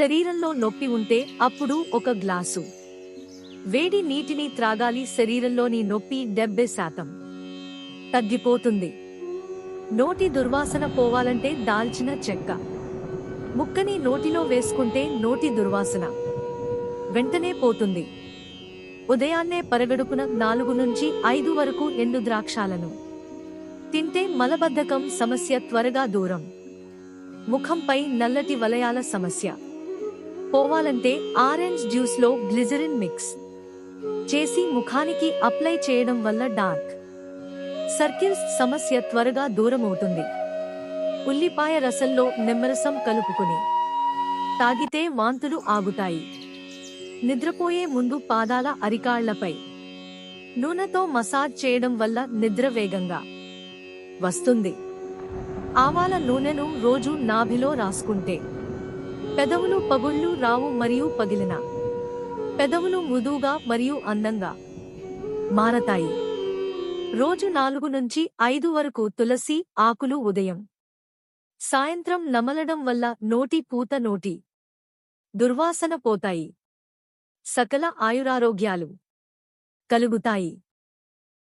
శరీరంలో నొప్పి ఉంటే అప్పుడు ఒక గ్లాసు. వేడి నీటిని త్రాగాలి శరీరంలోని నొప్పి డెబ్బై శాతం. తగ్గిపోతుంది. నోటి దుర్వాసన పోవాలంటే దాల్చిన చెక్క. ముక్కని నోటిలో వేసుకుంటే నోటి దుర్వాసన. వెంటనే పోతుంది. ఉదయాన్నే పరగడుపున నాలుగు నుంచి ఐదు వరకు ఎండు ద్రాక్షాలను. తింటే మలబద్ధకం సమస్య త్వరగా దూరం. ముఖంపై నల్లటి వలయాల సమస్య. పోవాలంటే ఆరెంజ్ జ్యూస్లో గ్లిజరిన్ మిక్స్ చేసి ముఖానికి అప్లై చేయడం వల్ల డార్క్. సర్కిల్స్ సమస్య త్వరగా దూరమవుతుంది. ఉల్లిపాయ రసంలో నిమ్మరసం కలుపుకుని తాగితే వాంతులు ఆగుతాయి. నిద్రపోయే ముందు పాదాల అరికాళ్ళపై నూనెతో మసాజ్ చేయడం వల్ల నిద్ర వేగంగా వస్తుంది. ఆవాల నూనెను రోజు నాభిలో రాసుకుంటే పెదవులు పగుళ్ళు రావు మరియు పగిలిన. పెదవులు మృదువుగా మరియు అందంగా మారతాయి. రోజు నాలుగు నుంచి ఐదు వరకు తులసి ఆకులు ఉదయం. సాయంత్రం నమలడం వల్ల నోటి పూత నోటి దుర్వాసన పోతాయి. సకల ఆయురారోగ్యాలు కలుగుతాయి.